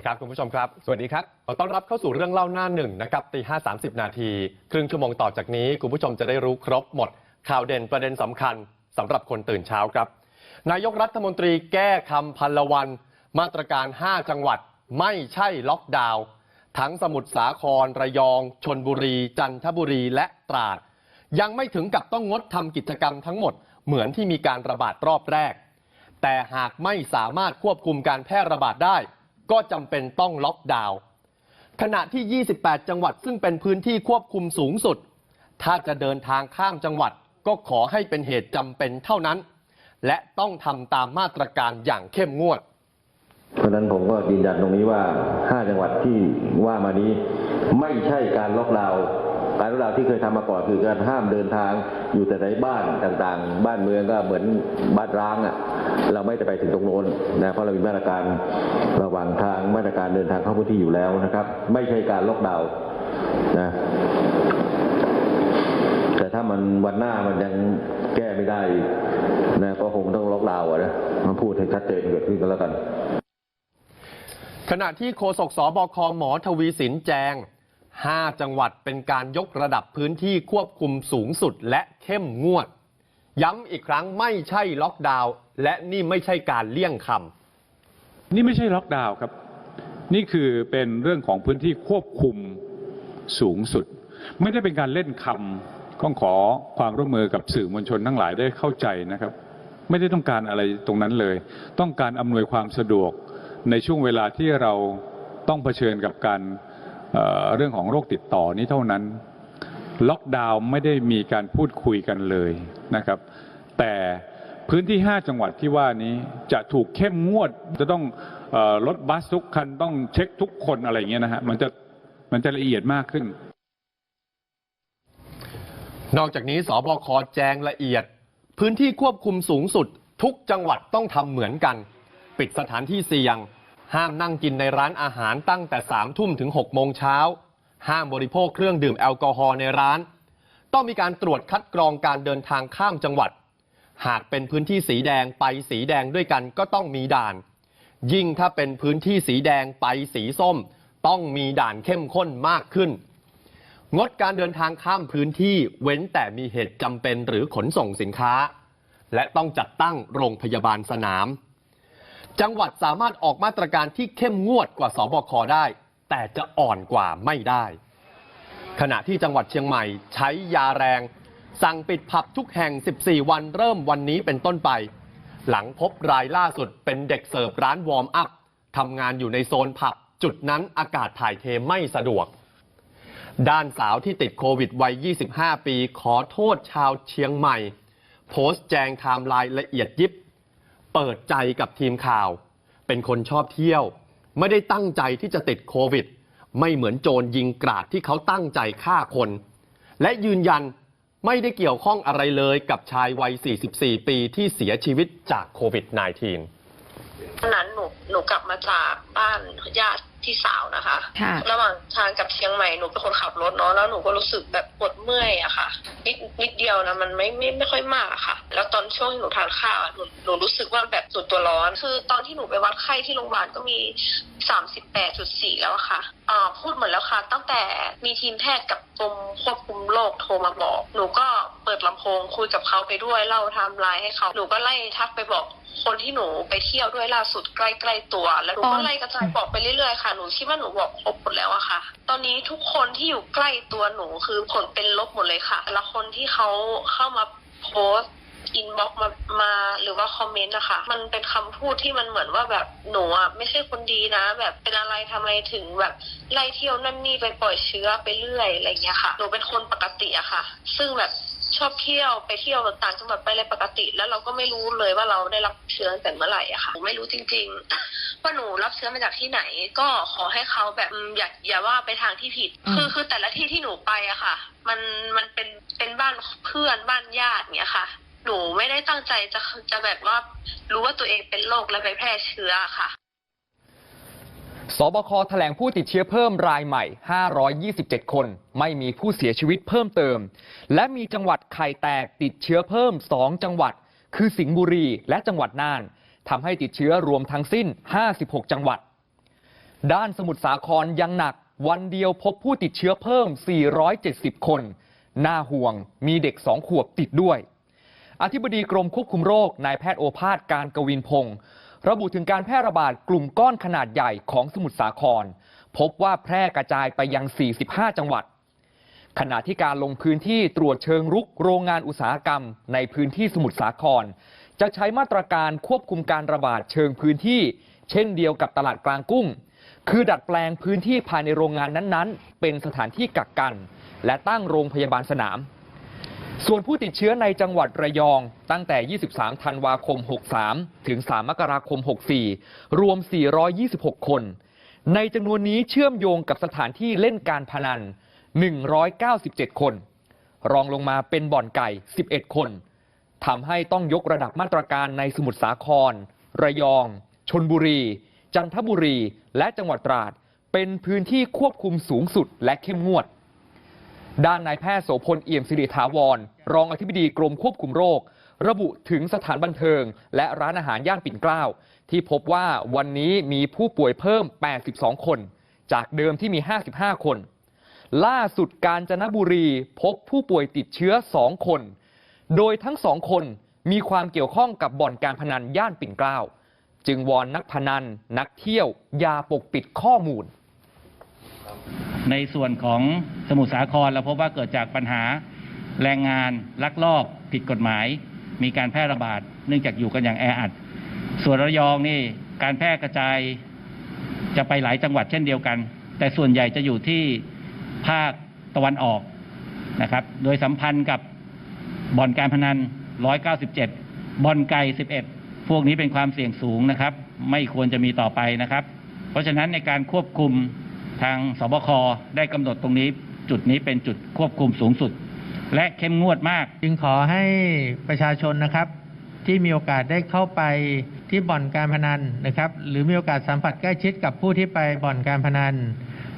ดีครับคุณผู้ชมครับ สวัสดีครับ ขอต้อนรับเข้าสู่เรื่องเล่าหน้าหนึ่งนะครับตีห้าสามสิบนาที ครึ่งชั่วโมงต่อจากนี้ คุณผู้ชมจะได้รู้ครบหมด ข่าวเด่นประเด็นสำคัญสำหรับคนตื่นเช้าครับ นายกรัฐมนตรีแก้คำพันละวัน มาตรการ 5 จังหวัด ไม่ใช่ล็อกดาวน์ทั้งสมุทรสาคร ระยอง ชนบุรี จันทบุรีและตราด ยังไม่ถึงกับต้องงดทำกิจกรรมทั้งหมด เหมือนที่มีการระบาดรอบแรก แต่หากไม่สามารถควบคุมการแพร่ระบาดได้ ก็จำเป็นต้องล็อกดาวน์ขณะที่ 28 จังหวัดซึ่งเป็นพื้นที่ควบคุมสูงสุด ถ้าจะเดินทางข้ามจังหวัดก็ขอให้เป็นเหตุจำเป็นเท่านั้น และต้องทำตามมาตรการอย่างเข้มงวด เพราะนั้นผมก็ยืนยันตรงนี้ว่า 5 จังหวัดที่ว่ามานี้ ไม่ใช่การล็อกดาวน์ การล็อกดาที่เคยทำมาก่อนคือการห้ามเดินทางอยู่แต่ในบ้านต่างๆ บ้านเมืองก็เหมือนบ้านร้างอะเราไม่ได้ไปถึงตรงโน้นนะเพราะเรามีมาตรการระหว่างทางมาตรการเดินทางเข้าพื้นที่อยู่แล้วนะครับ ไม่ใช่การล็อกดาวน์นะแต่ถ้ามันวันหน้ามันยังแก้ไม่ได้นะก็คงต้องล็อกดาวน์อะนะมาพูดให้ชัดเจนเกิดขึ้นก็แล้วกัน ขณะที่โฆษกสบคหมอทวีสินแจง 5 จังหวัดเป็นการยกระดับพื้นที่ควบคุมสูงสุดและเข้มงวด ย้ำอีกครั้งไม่ใช่ล็อกดาวน์และนี่ไม่ใช่การเลี่ยงคำนี่ไม่ใช่ล็อกดาวน์ครับ นี่คือเป็นเรื่องของพื้นที่ควบคุมสูงสุด ไม่ได้เป็นการเล่นคำต้องขอความร่วมมือกับสื่อมวลชนทั้งหลายได้เข้าใจนะครับ ไม่ได้ต้องการอะไรตรงนั้นเลย ต้องการอำนวยความสะดวกในช่วงเวลาที่เราต้องเผชิญกับการ เรื่องของโรคติดต่อนี้เท่านั้น ล็อกดาวน์ไม่ได้มีการพูดคุยกันเลยนะครับ แต่พื้นที่ 5 จังหวัดที่ว่านี้จะถูกเข้มงวด จะต้องรถบัสทุกคันต้องเช็คทุกคนอะไรเงี้ยนะฮะมันจะมันจะละเอียดมากขึ้น นอกจากนี้สบคแจงละเอียด พื้นที่ควบคุมสูงสุด ทุกจังหวัดต้องทำเหมือนกัน ปิดสถานที่เสี่ยง ห้ามนั่งกินในร้านอาหารตั้งแต่3ามทุ่มถึง6โมงเช้า ห้ามบริโภคเครื่องดื่มแอลกอฮอล์ในร้าน ต้องมีการตรวจคัดกรองการเดินทางข้ามจังหวัด หากเป็นพื้นที่สีแดงไปสีแดงด้วยกันก็ต้องมีด่าน ยิ่งถ้าเป็นพื้นที่สีแดงไปสีส้ม ต้องมีด่านเข้มข้นมากขึ้น งดการเดินทางข้ามพื้นที่เว้นแต่มีเหตุจำเป็นหรือขนส่งสินค้า และต้องจัดตั้งโรงพยาบาลสนาม จังหวัดสามารถออกมาตรการที่เข้มงวดกว่าสบคได้ แต่จะอ่อนกว่าไม่ได้ ขณะที่จังหวัดเชียงใหม่ใช้ยาแรง สั่งปิดผับทุกแห่ง 14 วันเริ่มวันนี้เป็นต้นไป หลังพบรายล่าสุดเป็นเด็กเสิร์ฟร้านวอร์มอัพทำงานอยู่ในโซนผับ จุดนั้นอากาศถ่ายเทไม่สะดวก ด้านสาวที่ติดโควิดวัย 25 ปี ขอโทษชาวเชียงใหม่ โพสต์แจงไทม์ไลน์ละเอียดยิบ เปิดใจกับทีมข่าว เป็นคนชอบเที่ยว ไม่ได้ตั้งใจที่จะติดโควิด ไม่เหมือนโจรยิงกราดที่เขาตั้งใจฆ่าคน และยืนยันไม่ได้เกี่ยวข้องอะไรเลยกับชายวัย 44 ปีที่เสียชีวิตจากโควิด -19 ตอนนั้นหนูหนูกลับมาจากบ้านญาติ ที่สาวนะคะ ค่ะ ระหว่างทางกับเชียงใหม่หนูเป็นคนขับรถเนาะแล้วหนูก็รู้สึกแบบปวดเมื่อยอะค่ะ นิดนิดเดียวนะมันไม่ไม่ไม่ค่อยมากอะค่ะ แล้วตอนช่วงที่หนูทานข้าวอะหนูหนูรู้สึกว่าแบบสุดตัวร้อน คือตอนที่หนูไปวัดไข้ที่โรงพยาบาลก็มีสามสิบแปดจุดสี่แล้วอะค่ะอ่าพูดหมดแล้วค่ะ ตั้งแต่มีทีมแพทย์กับกรมควบคุมโรคโทรมาบอก หนูก็เปิดลำโพงคุยกับเขาไปด้วยเล่าไทม์ไลน์ให้เขาหนูก็ไล่ทักไปบอกคนที่หนูไปเที่ยวด้วยล่าสุดใกล้ๆตัว แล้วหนูก็ไล่กระจายบอกไปเรื่อยๆค่ะหนูคิดว่าหนูบอกครบหมดแล้วอะค่ะ ตอนนี้ทุกคนที่อยู่ใกล้ตัวหนูคือผลเป็นลบหมดเลยค่ะแต่ละคนที่เขาเข้ามาโพสอินบ็อกมามาหรือว่าคอมเมนต์นะคะ มันเป็นคำพูดที่มันเหมือนว่าแบบหนูอะไม่ใช่คนดีนะ แบบเป็นอะไรทำไมถึงแบบไล่เที่ยวนั่นนี่ไปปล่อยเชื้อไปเรื่อยอะไรอย่างเงี้ยค่ะหนูเป็นคนปกติอะค่ะ ซึ่งแบบชอบเที่ยวไปเที่ยวต่างจังหวัดไปอะไรปกติ แล้วเราก็ไม่รู้เลยว่าเราได้รับเชื้อแต่เมื่อไหร่อะค่ะหนูไม่รู้จริง ๆ ว่าหนูรับเชื้อมาจากที่ไหน ก็ขอให้เขาแบบอืมอย่าอย่าว่าไปทางที่ผิดอืมคือคือแต่ละที่ที่หนูไปอะค่ะ มันมันเป็นเป็นบ้านเพื่อนบ้านญาติเนี้ยค่ะ หนูไม่ได้ตั้งใจจะจะแบบว่ารู้ว่าตัวเองเป็นโรคแล้วไปแพร่เชื้อค่ะสบคแถลงผู้ติดเชื้อเพิ่มรายใหม่ 527 คน ไม่มีผู้เสียชีวิตเพิ่มเติม และมีจังหวัดไข่แตกติดเชื้อเพิ่ม 2 จังหวัด คือสิงห์บุรีและจังหวัดน่าน ทำให้ติดเชื้อรวมทั้งสิ้น 56 จังหวัด ด้านสมุทรสาครยังหนักวันเดียวพบผู้ติดเชื้อเพิ่ม 470 คน น่าห่วงมีเด็ก2ขวบติดด้วย อธิบดีกรมควบคุมโรคนายแพทย์โอภาสการกวินพงศ์ระบุถึงการแพร่ระบาดกลุ่มก้อนขนาดใหญ่ของสมุทรสาคร พบว่าแพร่กระจายไปยัง 45 จังหวัด ขณะที่การลงพื้นที่ตรวจเชิงรุกโรงงานอุตสาหกรรมในพื้นที่สมุทรสาคร จะใช้มาตรการควบคุมการระบาดเชิงพื้นที่ เช่นเดียวกับตลาดกลางกุ้ง คือดัดแปลงพื้นที่ภายในโรงงานนั้นๆ เป็นสถานที่กักกัน และตั้งโรงพยาบาลสนาม ส่วนผู้ติดเชื้อในจังหวัดระยองตั้งแต่ 23 ธันวาคม 63 ถึง 3 มกราคม 64 รวม 426 คน ในจำนวนนี้เชื่อมโยงกับสถานที่เล่นการพนัน 197 คน รองลงมาเป็นบ่อนไก่ 11 คน ทำให้ต้องยกระดับมาตรการในสมุทรสาคร ระยอง ชนบุรี จันทบุรี และจังหวัดตราด เป็นพื้นที่ควบคุมสูงสุดและเข้มงวด ด้านนายแพทย์โสพลเอี่ยมสิริถาวร รองอธิบดีกรมควบคุมโรค ระบุถึงสถานบันเทิง และร้านอาหารย่านปิ่นเกล้าที่พบว่าวันนี้มีผู้ป่วยเพิ่ม 82 คน จากเดิมที่มี 55 คน ล่าสุดกาญจนบุรีพบผู้ป่วยติดเชื้อ 2 คน โดยทั้งสองคนมีความเกี่ยวข้องกับบ่อนการพนันย่านปิ่นเกล้าจึงวอนนักพนันนักเที่ยวอย่าปกปิดข้อมูล ในส่วนของสมุทรสาครเราพบว่าเกิดจากปัญหาแรงงานลักลอบผิดกฎหมาย มีการแพร่ระบาดเนื่องจากอยู่กันอย่างแออัด ส่วนระยองนี่การแพร่กระจายจะไปหลายจังหวัดเช่นเดียวกัน แต่ส่วนใหญ่จะอยู่ที่ภาคตะวันออกนะครับ โดยสัมพันธ์กับ บ่อนการพนัน 197 บ่อนไก่ 11 พวกนี้เป็นความเสี่ยงสูงนะครับ ไม่ควรจะมีต่อไปนะครับ เพราะฉะนั้นในการควบคุมทางสบคได้กำหนดตรงนี้ จุดนี้เป็นจุดควบคุมสูงสุด และเข้มงวดมาก จึงขอให้ประชาชนนะครับ ที่มีโอกาสได้เข้าไปที่บ่อนการพนันนะครับ หรือมีโอกาสสัมผัสใกล้ชิดกับผู้ที่ไปบ่อนการพนัน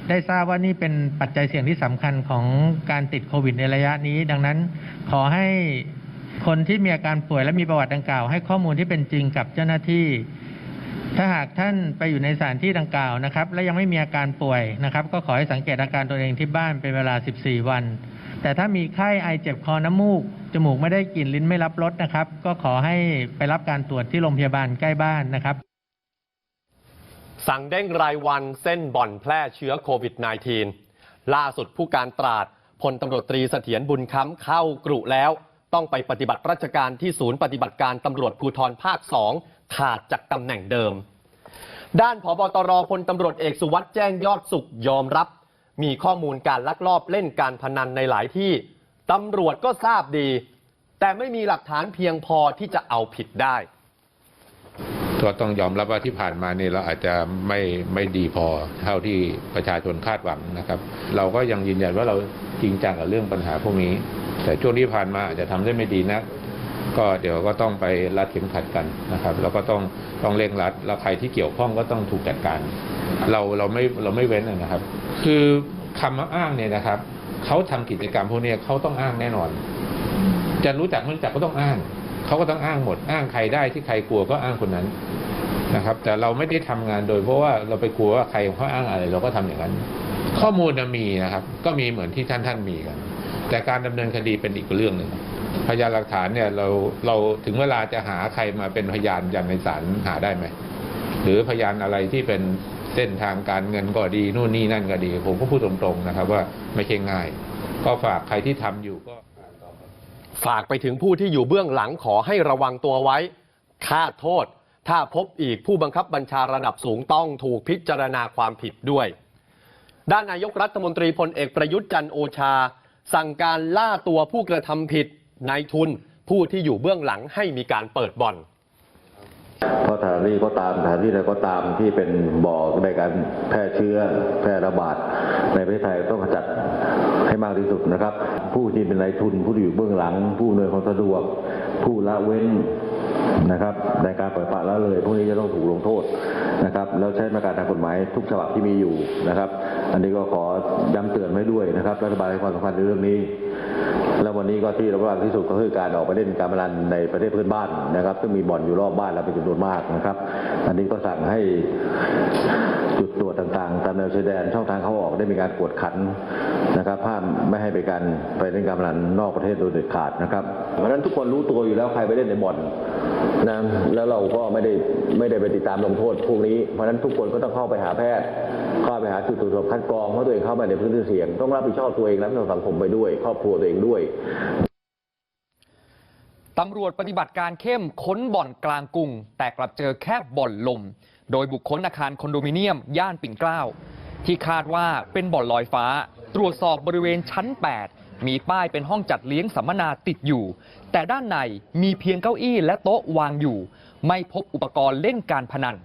ได้ทราบว่านี่เป็นปัจจัยเสี่ยงที่สำคัญของการติดโควิดในระยะนี้ ดังนั้นขอให้คนที่มีอาการป่วยและมีประวัติดังกล่าว ให้ข้อมูลที่เป็นจริงกับเจ้าหน้าที่ ถ้าหากท่านไปอยู่ในสถานที่ดังกล่าวนะครับ และยังไม่มีอาการป่วยนะครับ ก็ขอให้สังเกตอาการตัวเองที่บ้านเป็นเวลา 14 วัน แต่ถ้ามีไข้ไอเจ็บคอน้ำมูกจมูกไม่ได้กลิ่นลิ้นไม่รับรสนะครับ ก็ขอให้ไปรับการตรวจที่โรงพยาบาลใกล้บ้านนะครับ สั่งเด้งรายวันเส้นบ่อนแพร่เชื้อโควิด -19 ล่าสุดผู้การตราดพลตำรวจตรีเสถียรบุญค้ำเข้ากรุแล้ว ต้องไปปฏิบัติราชการที่ศูนย์ปฏิบัติการตำรวจภูธรภาค2ขาดจากตำแหน่งเดิม ด้านผบตรพลตำรวจเอกสุวัสด์แจ้งยอดสุขยอมรับ มีข้อมูลการลักลอบเล่นการพนันในหลายที่ตำรวจก็ทราบดี แต่ไม่มีหลักฐานเพียงพอที่จะเอาผิดได้ ก็ต้องยอมรับว่าที่ผ่านมาเนี่ยเราอาจจะไม่ไม่ดีพอเท่าที่ประชาชนคาดหวังนะครับ เราก็ยังยืนยันว่าเราจริงจังกับเรื่องปัญหาพวกนี้ แต่ช่วงที่ผ่านมาอาจจะทำได้ไม่ดีนักก็เดี๋ยวก็ต้องไปรัดเข็มขัดกันนะครับแล้วก็ต้องต้องเร่งรัดแล้วใครที่เกี่ยวข้องก็ต้องถูกจัดการ เราเราไม่เราไม่เว้นนะครับ คือคำว่าอ้างเนี่ยนะครับเขาทำกิจกรรมพวกนี้เขาต้องอ้างแน่นอน จะรู้จักไม่รู้จักก็ต้องอ้าง เขาก็ต้องอ้างหมด อ้างใครได้ที่ใครกลัวก็อ้างคนนั้นนะครับ แต่เราไม่ได้ทำงานโดย เพราะว่าเราไปกลัวว่าใครเขาอ้างอะไร เราก็ทำอย่างนั้น ข้อมูลมีนะครับ ก็มีเหมือนที่ท่านท่านมีกัน แต่การดำเนินคดีเป็นอีกเรื่องหนึ่งพยานหลักฐานเนี่ยเราเราถึงเวลาจะหาใครมาเป็นพยานย่างในศาลหาได้ไหมหรือพยานอะไรที่เป็นเส้นทางการเงินก็ดีนู่นนี่นั่นก็ดี ผมก็พูดตรงๆนะครับ ว่าไม่ใช่ง่าย ก็ฝากใครที่ทำอยู่ก็ ฝากไปถึงผู้ที่อยู่เบื้องหลังขอให้ระวังตัวไว้ค่าโทษ ถ้าพบอีกผู้บังคับบัญชาระดับสูงต้องถูกพิจารณาความผิดด้วย ด้านนายกรัฐมนตรีพลเอกประยุทธ์จันโอชา สั่งการล่าตัวผู้กระทำผิดนายทุนผู้ที่อยู่เบื้องหลังให้มีการเปิดบ่อนเพราะสถานที่ก็ตามสถานที่ใดก็ตามที่เป็นบ่อในการแพร่เชื้อแพร่ระบาดในประเทศไทยต้องขจัด ให้มากที่สุดนะครับ ผู้ที่เป็นนายทุน ผู้ที่อยู่เบื้องหลัง ผู้อำนวยความสะดวก ผู้ละเว้นนะครับในการปล่อยปละละเลยพวกนี้จะต้องถูกลงโทษนะครับแล้วใช้มาตรการทางกฎหมายทุกฉบับที่มีอยู่นะครับ อันนี้ก็ขอย้ำเตือนไว้ด้วยนะครับรัฐบาลให้ความสำคัญในเรื่องนี้ แล้ววันนี้ก็ที่ระวังที่สุดก็คือการออกไปเล่นการพนันในประเทศเพื่อนบ้านนะครับ ซึ่งมีบ่อนอยู่รอบบ้านเราเป็นจำนวนมากนะครับ อันนี้ก็สั่งให้จุดตรวจต่างๆ ตามแนวชายแดนช่องทางเข้าออกได้มีการกวดขันนะครับห้ามไม่ให้ไปการไปเล่นการพนันนอกประเทศโดยเด็ดขาดนะครับเพราะฉะนั้นทุกคนรู้ตัวอยู่แล้วใครไปเล่นในบ่อนนะแล้วเราก็ไม่ได้ไม่ได้ไปติดตามลงโทษพวกนี้เพราะฉะนั้นทุกคนก็ต้องเข้าไปหาแพทย์เข้าไปหาจุดตรวจคัดกรองเพราะตัวเองเข้ามาในพื้นที่เสี่ยงต้องรับผิดชอบตัวเองและต่อสังคมไปด้วยครอบครัวตัวเองด้วยตำรวจปฏิบัติการเข้มค้นบ่อนกลางกรุง แต่กลับเจอแค่บ่อนลม โดยบุคคลอาคารคอนโดมิเนียม ย่านปิ่นเกล้า ที่คาดว่าเป็นบ่อนลอยฟ้า ตรวจสอบบริเวณชั้น 8 มีป้ายเป็นห้องจัดเลี้ยงสัมมนาติดอยู่ แต่ด้านในมีเพียงเก้าอี้และโต๊ะวางอยู่ ไม่พบอุปกรณ์เล่นการพนัน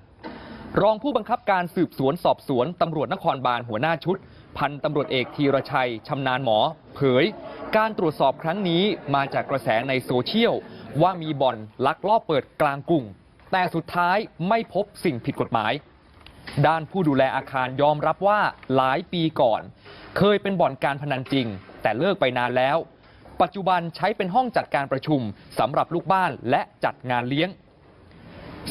รองผู้บังคับการสืบสวนสอบสวนตำรวจนครบาลหัวหน้าชุด พันตำรวจเอกธีรชัยชำนาญหมอ เผย การตรวจสอบครั้งนี้มาจากกระแสในโซเชียล ว่ามีบ่อนลักลอบเปิดกลางกรุง แต่สุดท้ายไม่พบสิ่งผิดกฎหมาย ด้านผู้ดูแลอาคารยอมรับว่าหลายปีก่อน เคยเป็นบ่อนการพนันจริง แต่เลิกไปนานแล้ว ปัจจุบันใช้เป็นห้องจัดการประชุมสำหรับลูกบ้านและจัดงานเลี้ยง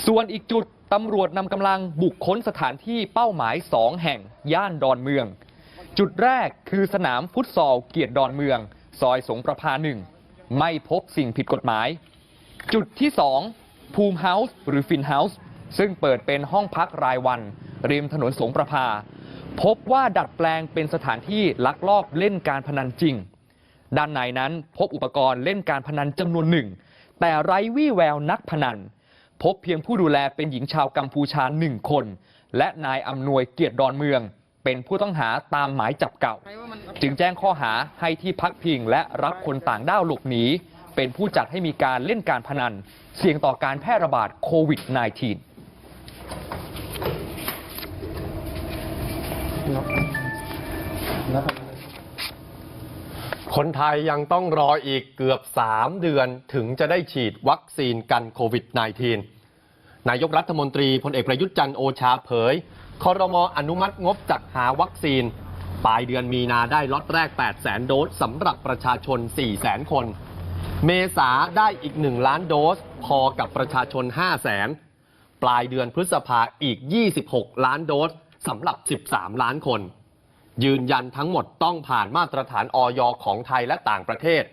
ส่วนอีกจุดตำรวจนำกำลังบุกค้นสถานที่เป้าหมาย2แห่งย่านดอนเมือง จุดแรกคือสนามฟุตซอลเกียรติดอนเมือง ซอยสงประพาหนึ่งไม่พบสิ่งผิดกฎหมาย จุดที่ 2 ภูมิเฮาส์หรือฟินเฮาส์ซึ่งเปิดเป็นห้องพักรายวัน ริมถนนสงประพา พบว่าดัดแปลงเป็นสถานที่ลักลอบเล่นการพนันจริง ด้านในนั้นพบอุปกรณ์เล่นการพนันจำนวนหนึ่ง แต่ไร้วี่แววนักพนัน พบเพียงผู้ดูแลเป็นหญิงชาวกัมพูชาหนึ่งคน และนายอำนวยเกียรติดอนเมือง เป็นผู้ต้องหาตามหมายจับเก่า จึงแจ้งข้อหาให้ที่พักพิงและรับคนต่างด้าวหลบหนีเป็นผู้จัดให้มีการเล่นการพนัน เสี่ยงต่อการแพร่ระบาดโควิด -19 คนไทยยังต้องรออีกเกือบ 3 เดือนถึงจะได้ฉีดวัคซีนกันโควิด -19 นายกรัฐมนตรีพลเอกประยุทธ์จันทร์โอชาเผย คอรมออนุมัติงบจัดหาวัคซีน ปลายเดือนมีนาได้ล็อตแรก8 0 0 0 0 0โดสสำหรับประชาชน 4 0 0 0 0 0 คน เมษาได้อีก 1 ล้านโดส พอกับประชาชน 5 0 0 0 0 0 ปลายเดือนพฤษภาอีก 26 ล้านโดสสำหรับ 13 ล้านคน ยืนยันทั้งหมดต้องผ่านมาตรฐานออยของไทยและต่างประเทศ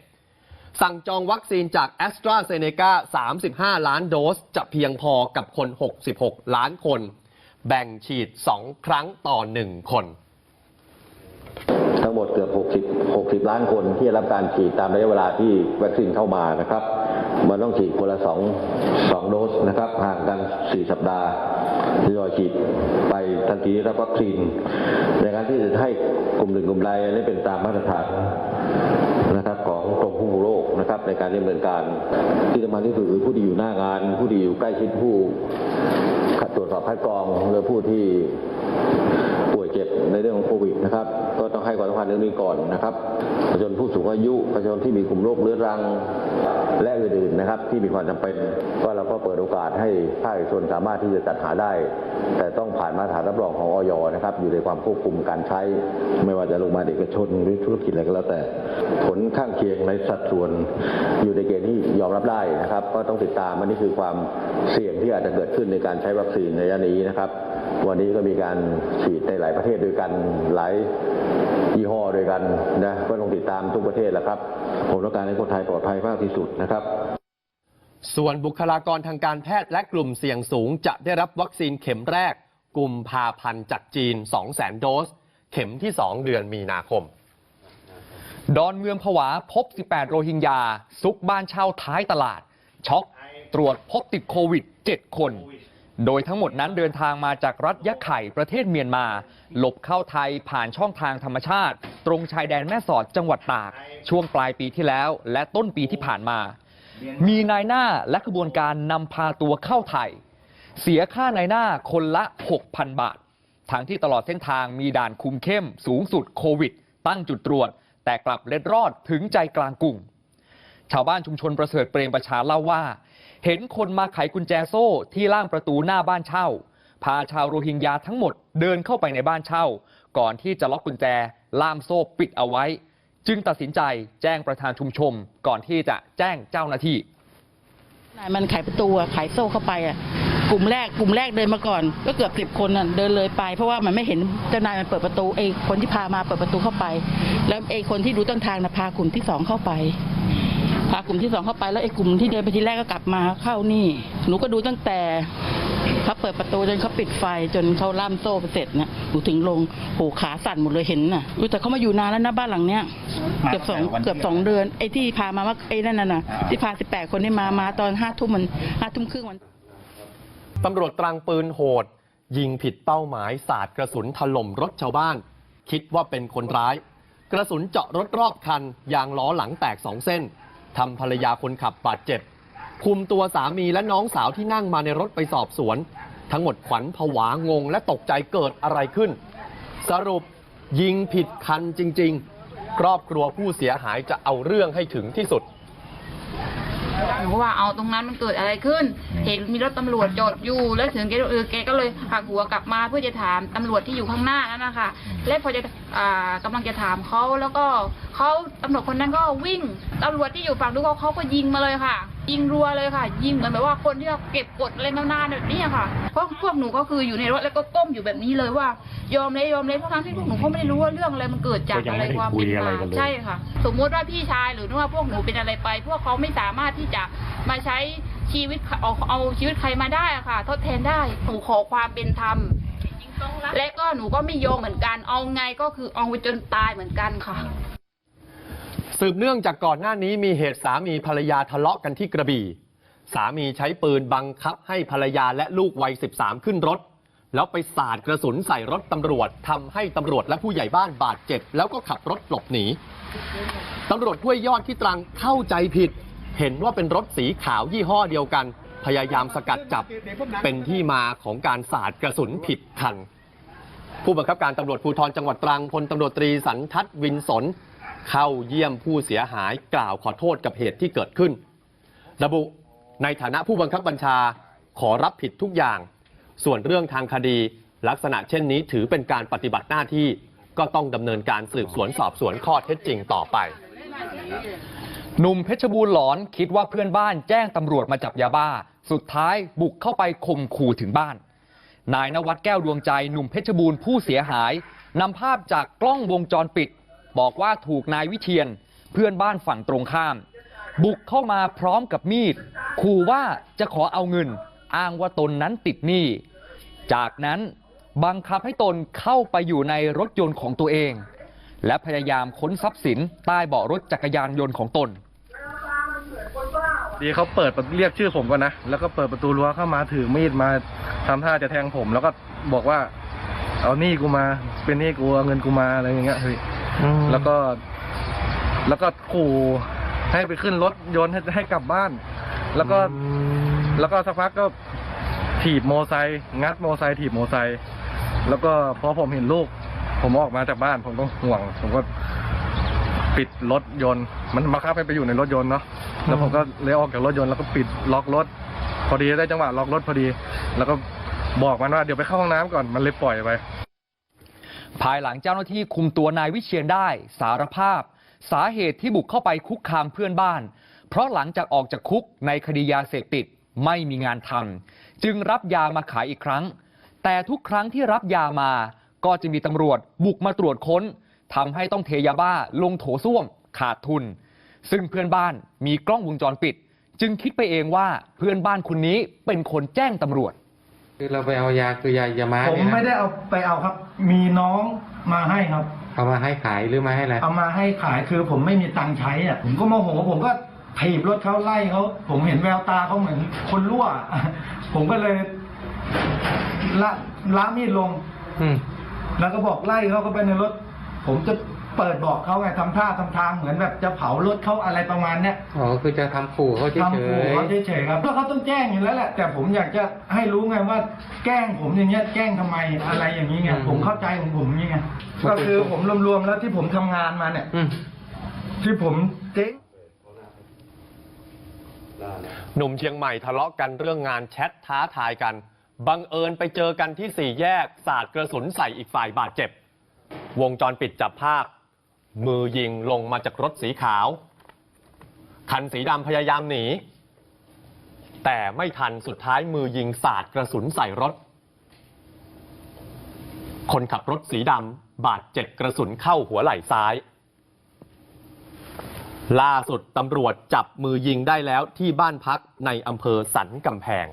สั่งจองวัคซีนจาก a s t r a z เซ e c a 35 ล้านโดส จะเพียงพอกับคน 66 ล้านคน แบ่งฉีด 2 ครั้งต่อ 1 คน ทั้งหมดเกือบ 60 60 ล้านคนที่รับการฉีดตามระยะเวลาที่วัคซีนเข้ามานะครับ มันต้องฉีดคนละ 2 2 โดสนะครับ ห่างกัน 4 สัปดาห์ทยอยฉีดไปทันทีที่รับวัคซีน ในการที่จะให้กลุ่มหนึ่งกลุ่มใดอันนี้เป็นตามมาตรฐานนะครับของกรมควบคุมโรคนะครับ ในการดำเนินการที่สำคัญที่สุดคือผู้ที่อยู่หน้างาน ผู้ที่อยู่ใกล้ชิดผู้ อบคัดกรองหรือผู้ที่ เจ็บในเรื่องของโควิดนะครับก็ต้องให้ความสำคัญเรื่องนี้ก่อนนะครับประชาชนผู้สูงอายุประชาชนที่มีกลุ่มโรคเรื้อรัง และอื่นๆนะครับ ที่มีความจำเป็นก็เราก็เปิดโอกาสให้ภาคเอกชนสามารถที่จะจัดหาได้ แต่ต้องผ่านมาตรฐานรับรองของออยนะครับอยู่ในความควบคุมการใช้ ไม่ว่าจะลงมาเอกชนหรือธุรกิจอะไรก็แล้วแต่ ผลข้างเคียงในสัดส่วน อยู่ในเกณฑ์ที่ยอมรับได้นะครับ ก็ต้องติดตามอันนี้คือความเสี่ยงที่อาจจะเกิดขึ้นในการใช้วัคซีนในระยะนี้นะครับ วันนี้ก็มีการฉีดในหลายประเทศเทศด้วยกันหลายยี่ห้อด้วยกันนะก็ต้องติดตามทุกประเทศแหละครับ ผมต้องการให้คนไทยปลอดภัยมากที่สุดนะครับ ส่วนบุคลากรทางการแพทย์และกลุ่มเสี่ยงสูงจะได้รับวัคซีนเข็มแรกกุมภาพันธ์จากจีน 200,000 โดส เข็มที่ 2 เดือนมีนาคม ดอนเมืองผวาพบ 18 โรฮิงญา ซุกบ้านเช่าท้ายตลาด ช็อกตรวจพบติดโควิด 7 คน โดยทั้งหมดนั้นเดินทางมาจากรัฐยะไข่ประเทศเมียนมา หลบเข้าไทยผ่านช่องทางธรรมชาติ ตรงชายแดนแม่สอดจังหวัดตาก ช่วงปลายปีที่แล้ว และต้นปีที่ผ่านมา มีนายหน้าและขบวนการนำพาตัวเข้าไทย เสียค่านายหน้าคนละ 6,000 บาท ทั้งที่ตลอดเส้นทางมีด่านคุมเข้ม สูงสุดโควิด ตั้งจุดตรวจ แต่กลับเล็ดรอดถึงใจกลางกรุงชาวบ้านชุมชนประเสริฐเปรมประชาเล่าว่า เห็นคนมาไขกุญแจโซ่ที่ล่างประตูหน้าบ้านเช่า พาชาวโรฮิงญาทั้งหมดเดินเข้าไปในบ้านเช่า ก่อนที่จะล็อกกุญแจล่ามโซ่ปิดเอาไว้ จึงตัดสินใจแจ้งประธานชุมชนก่อนที่จะแจ้งเจ้าหน้าที่นายมันไขประตูอะไขโซ่เข้าไปอะกลุ่มแรกกลุ่มแรกเดินมาก่อน ก็เกือบสิบคนน่ะเดินเลยไป เพราะว่ามันไม่เห็นเจ้านายมันเปิดประตูไอ้คนที่พามาเปิดประตูเข้าไป แล้วไอ้คนที่รู้ต้นทางนะพากลุ่มที่สองเข้าไปากลุ่มที่สองเข้าไปแล้วไอ้กลุ่มที่เดินไปทีแรกก็กลับมาเข้านี่ หนูก็ดูตั้งแต่เขาเปิดประตูจนเขาปิดไฟจนเขาล่ามโซ่ไปเสร็จเนี่ยหนูถึงลงโหขาสั่นหมดเลยเห็นน่ะอุ๊ยแต่เขามาอยู่นานแล้วนะบ้านหลังเนี้ยเกือบสองเกือบสองเดือนไอ้ที่พามาว่าไอ้นั่นน่ะนะที่พาสิบแปดคนนี่มามาตอนห้าทุ่มมันห้าทุ่มครึ่งวันตำรวจตรังปืนโหด ยิงผิดเป้าหมายสาดกระสุนถล่มรถชาวบ้าน คิดว่าเป็นคนร้าย กระสุนเจาะรถรอบคันยางล้อหลังแตกสองเส้น ทำภรรยาคนขับบาดเจ็บ คุมตัวสามีและน้องสาวที่นั่งมาในรถไปสอบสวน ทั้งหมดขวัญผวางงและตกใจเกิดอะไรขึ้น สรุปยิงผิดคันจริง ๆ ครอบครัวผู้เสียหายจะเอาเรื่องให้ถึงที่สุด หนูก็ว่าเอาตรงนั้นมันเกิดอะไรขึ้น เห็นมีรถตำรวจจอดอยู่ แล้วถึงแกเออแกก็เลยหักหัวกลับมาเพื่อจะถามตำรวจที่อยู่ข้างหน้านั่นนะคะและพอจะอ่ากำลังจะถามเขาแล้วก็ เขาตำรวจคนนั้นก็วิ่งตำรวจที่อยู่ฝั่งนู้นเขาเขาก็ยิงมาเลยค่ะ ยิงรัวเลยค่ะ ยิงเหมือนแบบว่าคนที่เก็บกดอะไรนานๆแบบนี้อะค่ะเพราะพวกหนูก็คืออยู่ในรถแล้วก็ก้มอยู่แบบนี้เลยว่า ยอมเลยยอมเลยทั้งๆที่พวกหนูก็ไม่ได้รู้ว่าเรื่องอะไรมันเกิดจากอะไรความเป็นมาใช่ค่ะ สมมุติว่าพี่ชายหรือว่าพวกหนูเป็นอะไรไป พวกเขาไม่สามารถที่จะมาใช้ชีวิตเอาเอาชีวิตใครมาได้อะค่ะ ทดแทนได้หนูขอความเป็นธรรมและก็หนูก็ไม่ยอมเหมือนกัน เอาไงก็คือเอาไปจนตายเหมือนกันค่ะ สืบเนื่องจากก่อนหน้านี้มีเหตุสามีภรรยาทะเลาะกันที่กระบี่ สามีใช้ปืนบังคับให้ภรรยาและลูกวัย 13 ขึ้นรถ แล้วไปสาดกระสุนใส่รถตำรวจทำให้ตำรวจและผู้ใหญ่บ้านบาดเจ็บแล้วก็ขับรถหลบหนีตำรวจห้วยยอดที่ตรังเข้าใจผิด เห็นว่าเป็นรถสีขาวยี่ห้อเดียวกัน พยายามสกัดจับเป็นที่มาของการสาดกระสุนผิดคัน ผู้บังคับการตำรวจภูธรจังหวัดตรังพลตำรวจตรีสันทัศน์วินสน เข้าเยี่ยมผู้เสียหายกล่าวขอโทษกับเหตุที่เกิดขึ้น ระบุในฐานะผู้บังคับบัญชาขอรับผิดทุกอย่าง ส่วนเรื่องทางคดีลักษณะเช่นนี้ถือเป็นการปฏิบัติหน้าที่ก็ต้องดำเนินการสืบสวนสอบสวนข้อเท็จจริงต่อไป หนุ่มเพชรบูรณ์หลอนคิดว่าเพื่อนบ้านแจ้งตำรวจมาจับยาบ้า สุดท้ายบุกเข้าไปข่มขู่ถึงบ้าน นายนวัดแก้วดวงใจหนุ่มเพชรบูรณ์ผู้เสียหายนำภาพจากกล้องวงจรปิด บอกว่าถูกนายวิเทียนเพื่อนบ้านฝั่งตรงข้าม บุกเข้ามาพร้อมกับมีดขู่ว่าจะขอเอาเงิน อ้างว่าตนนั้นติดหนี้ จากนั้นบังคับให้ตนเข้าไปอยู่ในรถยนต์ของตัวเอง และพยายามค้นทรัพย์สินใต้เบาะรถจักรยานยนต์ของตน ดีเขาเปิดประเรียกชื่อผมก่อนนะ แล้วก็เปิดประตูรั้วเข้ามาถือมีดมาทำท่าจะแทงผม แล้วก็บอกว่า เอาหนี้กูมา เป็นหนี้กูเอาเงินกูมาอะไรอย่างเงี้ยเฮ้ย แล้วก็ แล้วก็ขู่ให้ไปขึ้นรถยนต์ให้ให้กลับบ้าน แล้วก็แล้วก็สักพักก็ถีบโมไซค์งัดโมไซค์ถีบโมไซค์แล้วก็พอผมเห็นลูก ผมออกมาจากบ้านผมก็ห่วง ผมก็ปิดรถยนต์ มันมาคับให้ไปอยู่ในรถยนต์เนาะแล้วผมก็เลยออกจากรถยนต์แล้วก็ปิดล็อกรถ พอดีได้จังหวะล็อกรถพอดี แล้วก็บอกมันว่าเดี๋ยวไปเข้าห้องน้ำก่อนมันเลยปล่อยไป ภายหลังเจ้าหน้าที่คุมตัวนายวิเชียนได้สารภาพ สาเหตุที่บุกเข้าไปคุกคามเพื่อนบ้าน เพราะหลังจากออกจากคุกในคดียาเสพติดไม่มีงานทำจึงรับยามาขายอีกครั้ง แต่ทุกครั้งที่รับยามาก็จะมีตำรวจบุกมาตรวจค้นทำให้ต้องเทยาบ้าลงโถส้วมขาดทุน ซึ่งเพื่อนบ้านมีกล้องวงจรปิด จึงคิดไปเองว่าเพื่อนบ้านคนนี้เป็นคนแจ้งตำรวจ คือเราไปเอายาคือยายามาผมเนี่ยไม่นะได้เอาไปเอาครับ มีน้องมาให้ครับ เอามาให้ขายหรือมาให้อะไรเอามาให้ขายคือผมไม่มีตังค์ใช้อะผมก็โมโหผมก็ถีบรถเขาไล่เขาผมเห็นแววตาเขาเหมือนคนรั่ว ผมก็เลยละละมีดลง อืม แล้วก็บอกไล่เขาเข้าไปในรถ ผมจะ เปิดบอกเขาไงทำท่าทำทางเหมือนแบบจะเผารถเขาอะไรประมาณเนี้ยอ๋อคือจะทำขู่เขาเฉทำขู่ยเขาเฉยๆครับเพราะเขาต้องแจ้งอยู่แล้วแหละแต่ผมอยากจะให้รู้ไงว่าแกล้งผมอย่างเงี้ยแกล้งทำไมอะไรอย่างนี้ไงผมเข้าใจของผมอย่างนี้ไงก็คือผมรวมๆแล้วที่ผมทำงานมาเนี่ยๆอืม ที่ผมเจ๊ง หนุ่มเชียงใหม่ทะเลาะกันเรื่องงานแชทท้าทายกัน บังเอิญไปเจอกันที่สี่แยก สาดกระสุนใส่อีกฝ่ายบาดเจ็บ วงจรปิดจับภาพ มือยิงลงมาจากรถสีขาว คันสีดำพยายามหนี แต่ไม่ทันสุดท้ายมือยิงสาดกระสุนใส่รถ คนขับรถสีดำบาดเจ็บกระสุนเข้าหัวไหล่ซ้าย ล่าสุดตำรวจจับมือยิงได้แล้วที่บ้านพักในอำเภอสันกำแพง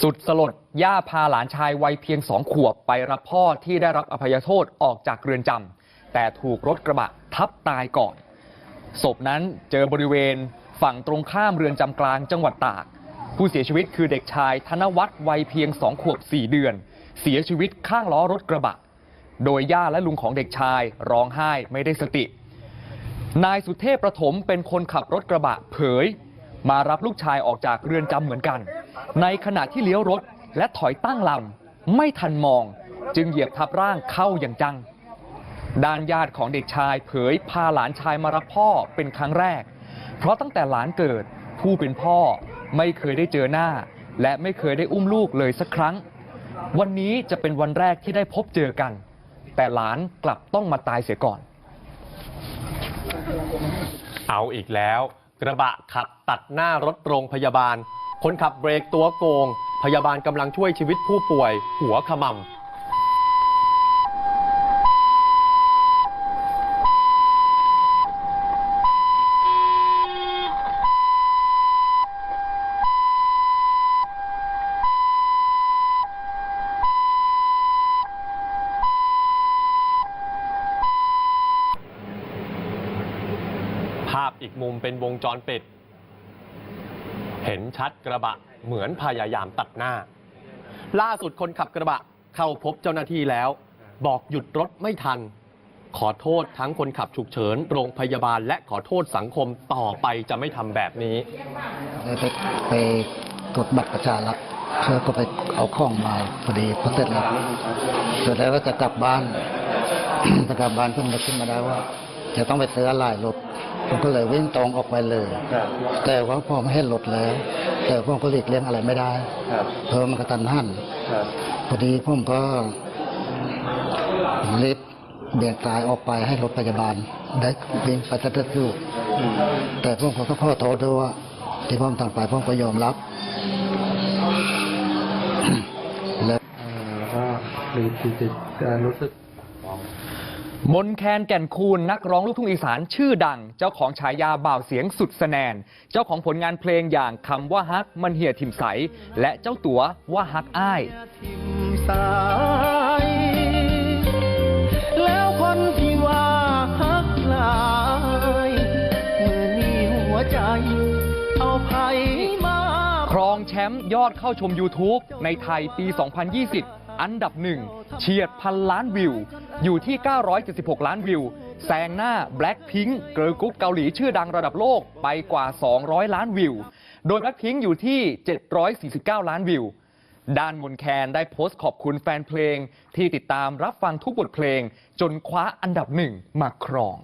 สุดสลด ย่าพาหลานชายวัยเพียงสองขวบไปรับพ่อที่ได้รับอภัยโทษออกจากเรือนจำ แต่ถูกรถกระบะทับตายก่อน ศพนั้นเจอบริเวณฝั่งตรงข้ามเรือนจำกลางจังหวัดตาก ผู้เสียชีวิตคือเด็กชายธนวัฒน์วัยเพียงสองขวบสี่เดือน เสียชีวิตข้างล้อรถกระบะ โดยย่าและลุงของเด็กชายร้องไห้ไม่ได้สติ นายสุเทพประถมเป็นคนขับรถกระบะเผย มารับลูกชายออกจากเรือนจำเหมือนกัน ในขณะที่เลี้ยวรถและถอยตั้งลำไม่ทันมอง จึงเหยียบทับร่างเข้าอย่างจัง ด้านญาติของเด็กชายเผยพาหลานชายมารับพ่อเป็นครั้งแรก เพราะตั้งแต่หลานเกิดผู้เป็นพ่อไม่เคยได้เจอหน้า และไม่เคยได้อุ้มลูกเลยสักครั้ง วันนี้จะเป็นวันแรกที่ได้พบเจอกัน แต่หลานกลับต้องมาตายเสียก่อน เอาอีกแล้ว กระบะขับตัดหน้ารถโรงพยาบาล คนขับเบรกตัวโกง พยาบาลกำลังช่วยชีวิตผู้ป่วย หัวขมำ ภาพอีกมุมเป็นวง จรปิด เห็นชัดกระบะเหมือนพยายามตัดหน้า ล่าสุดคนขับกระบะเข้าพบเจ้าหน้าที่แล้ว บอกหยุดรถไม่ทัน ขอโทษทั้งคนขับฉุกเฉิน โรงพยาบาล และขอโทษสังคมต่อไปจะไม่ทำแบบนี้ ไปไปกดบัตรประชารัฐเพื่อก็ไปเอาข้องมาพอดีพอเสร็จแล้วเสร็จแล้วก็จะกลับบ้านจะกลับบ้านเพิ่งมาขึ้นมาได้ว่า จะต้องไปซื้ออะไรรถ ผมก็เลยวิ่งตรงออกไปเลยแต่ว่าพอไม่ให้รถแล้ว แต่ผมก็หลีกเลี่ยงอะไรไม่ได้เพราะมันกระตันหันพอดีผมก็รีบเบี่ยงซ้ายออกไปให้รถพยาบาล ได้วิ่งไปทัดสู้แต่ผมก็ขอโทษด้วยว่าที่ผมทำไปผมก็ยอมรับ แล้วแล้วก็มีจิตการรู้สึก มนแคนแก่นคูณนักร้องลูกทุ่งอีสานชื่อดัง เจ้าของฉายาบ่าวเสียงสุดสแนน เจ้าของผลงานเพลงอย่างคำว่าฮักมันเหี่ยทิมใส และเจ้าตัวว่าฮักอ้ายสายแล้วคนที่ว่าฮักหลายเมื่อนี้หัวใจเอาไผมาครองแชมป์ยอดเข้าชม YouTube ในไทยปี 2020 อันดับหนึ่ง เฉียดพันล้านวิว อยู่ที่ 976 ล้านวิว แซงหน้า Blackpink เกิร์ลกรุ๊ปเกาหลีชื่อดังระดับโลกไปกว่า 200 ล้านวิว โดย Blackpink อยู่ที่ 749 ล้านวิว ด้านมนแคนได้โพสต์ขอบคุณแฟนเพลงที่ติดตามรับฟังทุกบทเพลง จนคว้าอันดับหนึ่งมาครอง